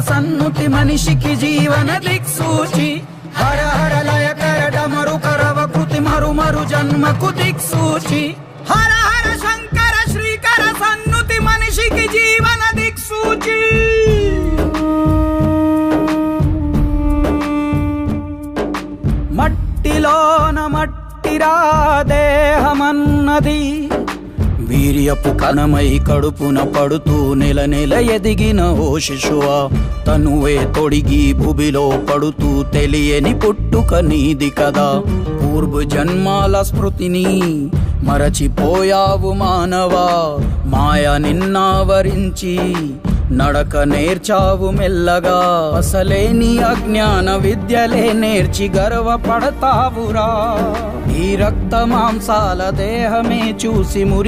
సన్నుతి మనిషికి జీవన దిక్సూచి. హర హర లయ కర డమరు కరవ కృతి మరు మరు జన్మకు దిక్సూచి. హర హర శంకర శ్రీకర సన్నుతి మనిషికి జీవన దిక్సూచి. మట్టిలోన మట్టిరా దేహమన్నది వీర్యపు కణమై కడుపున పడుతూ నెల నెల ఎదిగిన ఓ శిశువా తనువే తొడిగి భుబిలో పడుతూ తెలియని పుట్టుక నీది కదా. పూర్వ జన్మాల స్మృతిని మరచిపోయావు మానవా మాయ నిన్నావరించి నడక నేర్చావు మెల్లగా. అసలే నీ అజ్ఞాన విద్యలే నేర్చి గర్వపడతావురా. ఈ రక్త మాంసాల దేహమే చూసి మురి